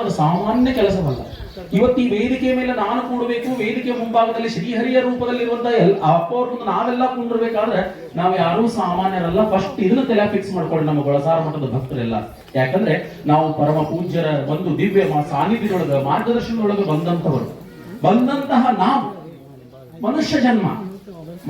ಅದು ಸಾಮಾನ್ಯ ಕೆಲಸವಲ್ಲ. ಇವತ್ತು ಈ ವೇದಿಕೆ ಮೇಲೆ ನಾನು ಕೂಡಬೇಕು, ವೇದಿಕೆ ಮುಂಭಾಗದಲ್ಲಿ ಶ್ರೀಹರಿಯ ರೂಪದಲ್ಲಿರುವಂತಹ ಎಲ್ ಅಪ್ಪವ್ರ ಮುಂದೆ ನಾವೆಲ್ಲ ಕುಂಡಿರ್ಬೇಕಾದ್ರೆ ನಾವು ಯಾರೂ ಸಾಮಾನ್ಯರಲ್ಲ. ಫಸ್ಟ್ ಇದನ್ನ ತಲೆ ಫಿಕ್ಸ್ ಮಾಡ್ಕೊಳ್ಳಿ ನಮ್ಮ ಗೊಳಸಾರ ಮಠದ ಭಕ್ತರೆಲ್ಲ. ಯಾಕಂದ್ರೆ ನಾವು ಪರಮ ಪೂಜ್ಯರ ಒಂದು ದಿವ್ಯ ಸಾನ್ನಿಧ್ಯದೊಳಗ, ಮಾರ್ಗದರ್ಶನದೊಳಗೆ ಬಂದಂತವರು ಬಂದಂತಹ ನಾವು. ಮನುಷ್ಯ ಜನ್ಮ.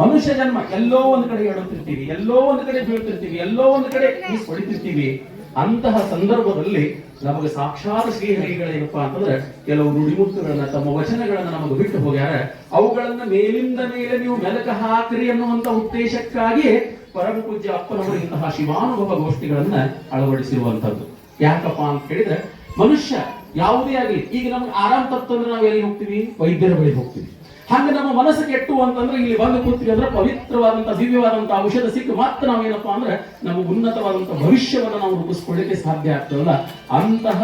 ಮನುಷ್ಯ ಜನ್ಮ. ಎಲ್ಲೋ ಒಂದ್ ಕಡೆ ಹೇಳುತ್ತಿರ್ತೀವಿ ಎಲ್ಲೋ ಒಂದ್ ಕಡೆ ಬೀಳ್ತಿರ್ತೀವಿ, ಎಲ್ಲೋ ಒಂದ್ ಕಡೆ ಹೊಡಿತಿರ್ತೀವಿ ಅಂತಹ ಸಂದರ್ಭದಲ್ಲಿ ನಮಗೆ ಸಾಕ್ಷಾತ್ ಶ್ರೀಹರಿಗಳೇನಪ್ಪಾ ಅಂತಂದ್ರೆ ಕೆಲವು ನುಡಿಮುತ್ತುಗಳನ್ನ, ತಮ್ಮ ವಚನಗಳನ್ನ ನಮಗೆ ಬಿಟ್ಟು ಹೋಗ್ಯಾರ. ಅವುಗಳನ್ನ ಮೇಲಿಂದ ಮೇಲೆ ನೀವು ಮೆಲಕ ಹಾಕ್ರಿ ಅನ್ನುವಂತ ಉದ್ದೇಶಕ್ಕಾಗಿ ಪರಮ ಪೂಜ್ಯ ಅಪ್ಪನವರು ಇಂತಹ ಶಿವಾನುಭವ ಗೋಷ್ಠಿಗಳನ್ನ ಅಳವಡಿಸಿರುವಂತದ್ದು. ಯಾಕಪ್ಪ ಅಂತ ಹೇಳಿದ್ರೆ ಮನುಷ್ಯ ಯಾವುದೇ ಆಗಲಿ, ಈಗ ನಮ್ಗೆ ಆರಾಮ್ ತಪ್ಪಂದ್ರೆ ನಾವು ಎಲ್ಲಿ ಹೋಗ್ತೀವಿ? ವೈದ್ಯರ ಬಳಿ ಹೋಗ್ತೀವಿ. ಹಂಗ ನಮ್ಮ ಮನಸ್ಸು ಕೆಟ್ಟು ಅಂತಂದ್ರೆ ಇಲ್ಲಿ ಬಂದು ಕೂತಿ ಅಂದ್ರೆ ಪವಿತ್ರವಾದಂತಹ ದಿವ್ಯವಾದಂತಹ ಔಷಧ ಸಿಕ್ಕ ಮಾತ್ರ ನಾವೇನಪ್ಪ ಅಂದ್ರೆ ನಮ್ಮ ಉನ್ನತವಾದಂತಹ ಭವಿಷ್ಯವನ್ನು ನಾವು ರೂಪಿಸ್ಕೊಳ್ಳಿಕ್ಕೆ ಸಾಧ್ಯ ಆಗ್ತದಲ್ಲ? ಅಂತಹ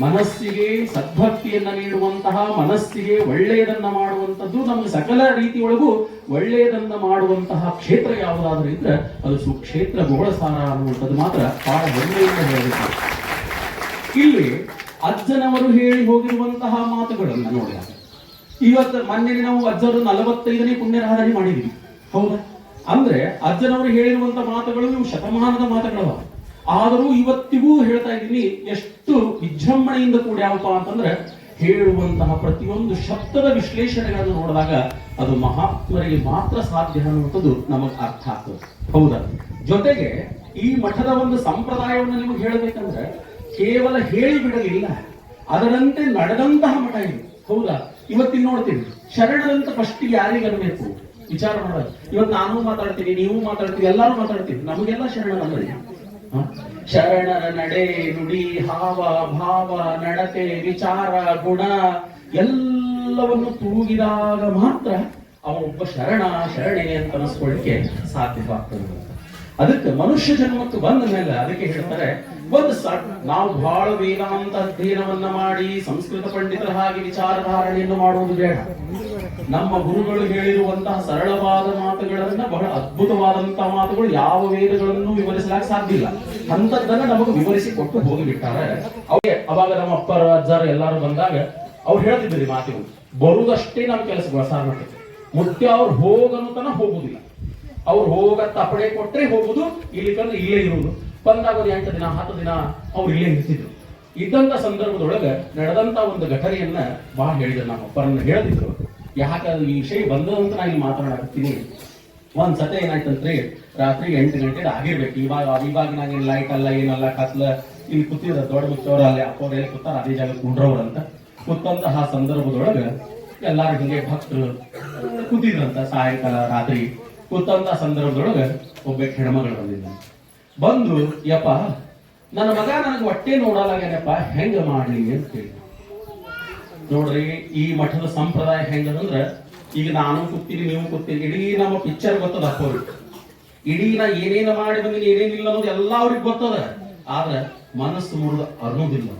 ಮನಸ್ಸಿಗೆ ಸದ್ಭಕ್ತಿಯನ್ನ ನೀಡುವಂತಹ, ಮನಸ್ಸಿಗೆ ಒಳ್ಳೆಯದನ್ನ ಮಾಡುವಂತದ್ದು ನಮಗೆ ಸಕಲ ರೀತಿಯೊಳಗೂ ಒಳ್ಳೆಯದನ್ನ ಮಾಡುವಂತಹ ಕ್ಷೇತ್ರ ಯಾವುದಾದ್ರೂ ಇದ್ರೆ ಅದು ಸುಕ್ಷೇತ್ರ ಗೋಳಸಾರ ಅನ್ನುವಂಥದ್ದು ಮಾತ್ರ ಬಹಳ ಹೆಮ್ಮೆಯಿಂದ ಹೇಳಬೇಕು. ಇಲ್ಲಿ ಅಜ್ಜನವರು ಹೇಳಿ ಹೋಗಿರುವಂತಹ ಮಾತುಗಳನ್ನು ನೋಡಿದಾಗ ಇವತ್ತು ಮೊನ್ನೆ ನಾವು ಅಜ್ಜರು ನಲವತ್ತೈದನೇ ಪುಣ್ಯರಾಧನೆ ಮಾಡಿದ್ವಿ. ಹೌದಾ? ಅಂದ್ರೆ ಅಜ್ಜನವರು ಹೇಳಿರುವಂತ ಮಾತುಗಳು ಇವು ಶತಮಾನದ ಮಾತುಗಳವ. ಆದರೂ ಇವತ್ತಿಗೂ ಹೇಳ್ತಾ ಇದ್ದೀನಿ, ಎಷ್ಟು ವಿಜೃಂಭಣೆಯಿಂದ ಕೂಡ ಯಾವಪ್ಪ ಅಂತಂದ್ರೆ ಹೇಳುವಂತಹ ಪ್ರತಿಯೊಂದು ಶಬ್ದದ ವಿಶ್ಲೇಷಣೆಗಳನ್ನು ನೋಡಿದಾಗ ಅದು ಮಹಾತ್ಮರಿಗೆ ಮಾತ್ರ ಸಾಧ್ಯ ಅನ್ನುವಂಥದ್ದು ನಮಗೆ ಅರ್ಥ ಆಗ್ತದೆ. ಹೌದಾ? ಜೊತೆಗೆ ಈ ಮಠದ ಒಂದು ಸಂಪ್ರದಾಯವನ್ನು ನಿಮಗೆ ಹೇಳಬೇಕಂದ್ರೆ ಕೇವಲ ಹೇಳಿ ಬಿಡಲಿಲ್ಲ ಅದರಂತೆ ನಡೆದಂತಹ ಮಠ ಇದು. ಹೌದಾ? ಇವತ್ತಿನ ನೋಡ್ತೀವಿ ಶರಣರಂತ ಫಸ್ಟ್ ಯಾರಿಗೆ ಅನ್ಬೇಕು? ವಿಚಾರ ಮಾಡೋದು ಇವತ್ತು ನಾನು ಮಾತಾಡ್ತೀನಿ, ನೀವು ಮಾತಾಡ್ತೀವಿ ಎಲ್ಲಾರು ಮಾತಾಡ್ತೀವಿ ನಮಗೆಲ್ಲ ಶರಣರಲ್ಲ ಹ? ಶರಣರ ನಡೆ, ನುಡಿ, ಹಾವ, ಭಾವ, ನಡತೆ, ವಿಚಾರ, ಗುಣ, ಎಲ್ಲವನ್ನು ತೂಗಿದಾಗ ಮಾತ್ರ ಅವ ಒಬ್ಬ ಶರಣ, ಶರಣೆ ಅಂತ ಅನಿಸ್ಕೊಳ್ಳಿಕ್ಕೆ ಸಾಧ್ಯವಾಗ್ತದೆ. ಅದಕ್ಕೆ ಮನುಷ್ಯ ಜನ್ಮಕ್ಕೆ ಬಂದ ಮೇಲೆ ಅದಕ್ಕೆ ಹೇಳ್ತಾರೆ ಒಂದು ಸಾಕು ನಾವು ಬಹಳ ವೇದಾಂತ ಅಧ್ಯಯನವನ್ನ ಮಾಡಿ ಸಂಸ್ಕೃತ ಪಂಡಿತರ ಹಾಗೆ ವಿಚಾರಧಾರಣೆಯನ್ನು ಮಾಡುವುದು ಬೇಡ. ನಮ್ಮ ಗುರುಗಳು ಹೇಳಿರುವಂತಹ ಸರಳವಾದ ಮಾತುಗಳನ್ನ ಬಹಳ ಅದ್ಭುತವಾದಂತಹ ಮಾತುಗಳು ಯಾವ ವೇದಗಳನ್ನು ವಿವರಿಸಲಾಕ ಸಾಧ್ಯ ಇಲ್ಲ ನಮಗೆ ವಿವರಿಸಿ ಕೊಟ್ಟು ಹೋಗಿಬಿಟ್ಟಾರೆ ಅವ್ರಿಗೆ ಅವಾಗ ನಮ್ಮ ಅಪ್ಪರ ಅಜ್ಜಾರ ಎಲ್ಲಾರು ಬಂದಾಗ ಅವ್ರು ಹೇಳ್ತಿದ್ರಿ ಮಾತುಗಳು ಬರುವುದಷ್ಟೇ ನಮ್ಮ ಕೆಲಸ ಸಾರ್ ಮಾಡ್ತಾರೆ ಮುಟ್ಟಿ ಅವ್ರು ಹೋಗಂತನ ಹೋಗುದಿಲ್ಲ. ಅವ್ರು ಹೋಗ ತಪಡೆ ಕೊಟ್ರೆ ಹೋಗುದು, ಇಲ್ಲಿ ಕಂದ್ರೆ ಇಲ್ಲೇ ಇರುವುದು. ಬಂದಾಗ ಒಂದು ಎಂಟು ದಿನ, ಹತ್ತು ದಿನ ಅವ್ರು ಇಲ್ಲೇ ಇರ್ತಿದ್ರು ಇದ್ದಂತ ಸಂದರ್ಭದೊಳಗೆ ನಡೆದಂತ ಒಂದು ಘಟನೆಯನ್ನ ಬಹಳ ಹೇಳಿದ್ರು ನಮ್ಮ ಅಪ್ಪರನ್ನ ಹೇಳ್ತಿದ್ರು ಯಾಕೆ ಅದು ಈ ವಿಷಯ ಬಂದದಂತ ನಾನು ಇಲ್ಲಿ ಮಾತನಾಡ್ತೀನಿ. ಒಂದು ಸತೆ ಏನಾಯ್ತಂತ್ರಿ ರಾತ್ರಿ ಎಂಟು ಗಂಟೆ ಆಗಿರ್ಬೇಕು. ಇವಾಗ ಇವಾಗ ನಾಗೇನ್ ಲೈಟ್ ಅಲ್ಲ, ಏನಲ್ಲ, ಕತ್ಲ, ಇಲ್ಲಿ ಕೂತಿದ ದೊಡ್ಡ ಮುಚ್ಚವ್ರ ಅಲ್ಲಿ ಅಪ್ಪವ್ರು ಎಲ್ಲಿ ಕೂತಾರ, ಅದೇ ಜಾಗ ಕುಂಡ್ರವ್ರು ಅಂತ. ಕೂತಂತಹ ಸಂದರ್ಭದೊಳಗ ಎಲ್ಲಾರು ಹಿಂಗೆ ಭಕ್ತರು ಕೂತಿದ್ರಂತ ಸಾಯಂಕಾಲ, ರಾತ್ರಿ. ಕೂತಂತ ಸಂದರ್ಭದೊಳಗ ಒಬ್ಬ ಹೆಣ್ಮಗಳು ಬಂದಿದ್ದ ಬಂದು, ಯಪ್ಪ, ನನ್ನ ಮಗ ನನಗೆ ಹೊಟ್ಟೆ ನೋಡಲಾಗ್ಯಾನಪ್ಪ, ಹೆಂಗ ಮಾಡ್ಲಿ ಅಂತ ಹೇಳಿ ನೋಡ್ರಿ, ಈ ಮಠದ ಸಂಪ್ರದಾಯ ಹೆಂಗದಂದ್ರ, ಈಗ ನಾನು ಕೂತೀನಿ, ನೀವು ಕೂತೀನಿ ಇಡೀ ನಮ್ಮ ಪಿಕ್ಚರ್ ಗೊತ್ತದ ಅಪ್ಪವ್ರು. ಇಡೀ ನಾ ಏನೇನ ಮಾಡಿ ಬಂದಿನಿ ಏನೇನಿಲ್ಲ ಅನ್ನೋದು ಎಲ್ಲ ಅವ್ರಿಗೆ ಗೊತ್ತದ. ಆದ್ರೆ ಮನಸ್ಸು ಮುರಿದು ಅನ್ನೋದಿಲ್ಲ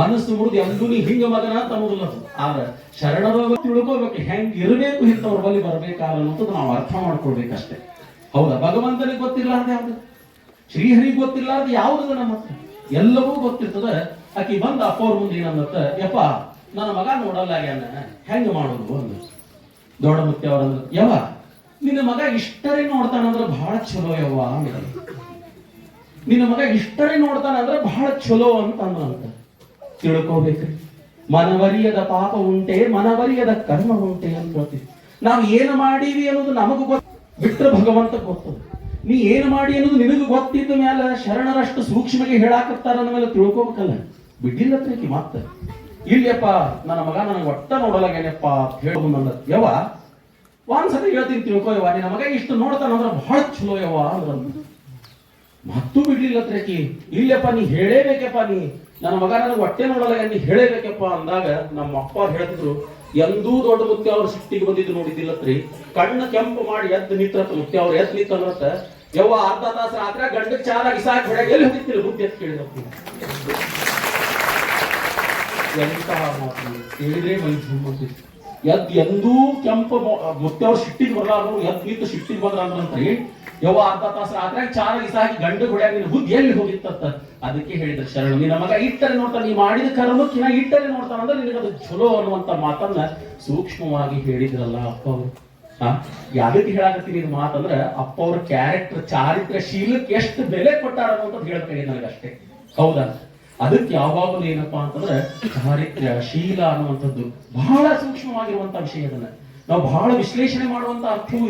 ಮನಸ್ಸು ಮುರಿದು ಎಂದೂ ನೀ ಹಿಂಗ ಮಗನ ತಮ್ಮದಿಲ್ಲ ಆದ್ರ ಶರಣರ ತಿಳ್ಕೋಬೇಕು, ಹೆಂಗ್ ಇರಬೇಕು ಇಂಥವ್ರ ಬಳಿ ಅನ್ನೋದು ನಾವು ಅರ್ಥ ಮಾಡ್ಕೊಳ್ಬೇಕಷ್ಟೇ. ಹೌದಾ? ಭಗವಂತನಿಗೆ ಗೊತ್ತಿರ್ಲಾರ್ದು ಯಾವುದು? ಶ್ರೀಹರಿಗೆ ಗೊತ್ತಿರ್ಲಾರ್ದು ಯಾವುದು ನಮ್ಮ ಎಲ್ಲವೂ ಗೊತ್ತಿರ್ತದ. ಆಕಿ ಬಂದ ಅಪ್ಪವ್ರ ಮುಂದೆ ಏನಂದತ್ತ ಯಪ್ಪ, ನನ್ನ ಮಗ ನೋಡಲ್ಲ ಆಗ್ಯಾನ, ಹೆಂಗ ಮಾಡೋದು ಅಂದ. ದೊಡ್ಡ ಮುತ್ಯ ಅವ್ರಂದ್ರ ಯವ ನಿನ್ನ ಮಗ ಇಷ್ಟರೇ ನೋಡ್ತಾನಂದ್ರ ಬಹಳ ಚಲೋ ಯವ್ವ ಅಂದ್ರ. ನಿನ್ನ ಮಗ ಇಷ್ಟರೇ ನೋಡ್ತಾನಂದ್ರ ಬಹಳ ಚಲೋ ಅಂತ ಅಂತ. ತಿಳ್ಕೋಬೇಕ್ರಿ. ಮನವರಿಯದ ಪಾಪ ಉಂಟೆ, ಮನವರಿಯದ ಕರ್ಮ ಉಂಟೆ ಅಂತ ಹೇಳ್ತೀವಿ. ನಾವು ಏನು ಮಾಡೀವಿ ಅನ್ನೋದು ನಮಗೂ ಗೊತ್ತ. ಬಿಟ್ರೆ ಭಗವಂತ ಗೊತ್ತು. ನೀ ಏನು ಮಾಡಿ ಅನ್ನೋದು ನಿನಗೆ ಗೊತ್ತಿದ್ದ ಮೇಲೆ ಶರಣರಷ್ಟು ಸೂಕ್ಷ್ಮಗೆ ಹೇಳಾಕತ್ತಾರ ಅಂದ ಮೇಲೆ ತಿಳ್ಕೋಬೇಕಲ್ಲ. ಬಿಡ್ಲಿಲ್ಲ ತಿಳಿಕೆ ಮತ್ತೆ. ಇಲ್ಲಪ್ಪ ನನ್ನ ಮಗ ನನಗೆ ಒಟ್ಟ ನೋಡಲಾಗೇನಪ್ಪ ಹೇಳೋದು ನನ್ನ ಯವ ಒಂದ್ಸತಿ ಹೇಳ್ತೀನಿ ತಿಳ್ಕೋ ನಿನ್ನ ಮಗ ಇಷ್ಟು ನೋಡ್ತಾನಂದ್ರೆ ಬಹಳ ಚಲೋ ಯವ್ವ ಅಂದ್ರಂತ. ಮತ್ತೂ ಬಿಡ್ಲಿಲ್ಲ ತ್ರೇಕಿ. ಇಲ್ಲಪ್ಪ, ನೀ ಹೇಳೇಬೇಕಪ್ಪ, ನೀ ನನ್ನ ಮಗ ನನಗೆ ಹೊಟ್ಟೆ ನೋಡಲ್ಲ, ನೀ ಹೇಳೇಬೇಕಪ್ಪ ಅಂದಾಗ ನಮ್ಮ ಅಪ್ಪ ಹೇಳ್ತಿದ್ರು, ಎಂದೂ ದೊಡ್ಡ ಮುತ್ಯ ಅವ್ರ ಸಿಟ್ಟಿಗೆ ಬಂದಿದ್ದು ನೋಡಿದ್ದಿಲ್ಲತ್ರಿ ಕಣ್ಣು ಕೆಂಪು ಮಾಡಿ ಎದ್ದು ನಿಂತ್ರತ ಮುತ್ಯ ಅವ್ರು ಎದ್ದು ನಿಂತಂದ್ರತ ಯವ್ವ ಅರ್ಧ ತಾಸ ರಾತ್ರಿ ಗಂಡಕ್ಕೆ ಚಾಲಾಗಿ ಸಾಕು ಹೊಡೆಗೆ ಎಲ್ಲಿ ಹೋಗಿತ್ತಿಲ್ಲ ಬುದ್ಧಿ ಅಂತ ಕೇಳಿದಪ್ಪ ಎಂತಹ ಮಾತು ಹೇಳಿದ್ರೆ ಮೈ ಎದ್ ಎಂದೂ ಕೆಂಪ ಮುತ್ತವ್ರು ಸಿಟ್ಟಿಗೆ ಬರಲಾರನು ಎದ್ ನಿಂತು ಸಿಟ್ಟಿಗೆ ಬಂದ್ರ ಅಂದ್ರಂತ್ರಿ ಯವ್ವ ಅರ್ಧ ತಾಸ ರಾತ್ರಿ ಚಾರ ಇಸ ಹಾಕಿ ಗಂಡು ಹೊಡ್ಯಾಗ ನಿನ್ನ ಬುದ್ಧಿ ಎಲ್ಲಿ ಹೋಗಿತ್ತತ್ತ ಅದಕ್ಕೆ ಹೇಳಿದ್ರು ಶರಣು ನಿನ್ನ ಮಗ ಇಟ್ಟರೆ ನೋಡ್ತಾನೆ ನೀ ಮಾಡಿದ ಕರ್ಮಕ್ಕಿನ ಇಟ್ಟರೆ ನೋಡ್ತಾನ ಅಂದ್ರೆ ನಿನಗೆ ಅದು ಚಲೋ ಅನ್ನುವಂತ ಮಾತನ್ನ ಸೂಕ್ಷ್ಮವಾಗಿ ಹೇಳಿದ್ರಲ್ಲ ಅಪ್ಪ ಅವರು ಯಾವ್ದಕ್ಕೆ ಹೇಳಾಕತ್ತೀನಿ ಇದು ಮಾತಂದ್ರ ಅಪ್ಪ ಅವ್ರ ಕ್ಯಾರೆಕ್ಟರ್ ಚಾರಿತ್ರ ಶೀಲಕ್ಕೆ ಎಷ್ಟು ಬೆಲೆ ಕೊಟ್ಟಾರ ಅಂತ ಹೇಳ್ತೇನೆ ನನಗಷ್ಟೇ. ಹೌದಾ? ಅದಕ್ಕೆ ಯಾವಾಗಲೂ ಏನಪ್ಪಾ ಅಂತಂದ್ರೆ ಚಾರಿತ್ರ್ಯ, ಶೀಲ ಅನ್ನುವಂಥದ್ದು ಬಹಳ ಸೂಕ್ಷ್ಮವಾಗಿರುವಂತ ವಿಷಯ ಅದನ್ನ ನಾವು ಬಹಳ ವಿಶ್ಲೇಷಣೆ ಮಾಡುವಂತ ಅರ್ಥವೂ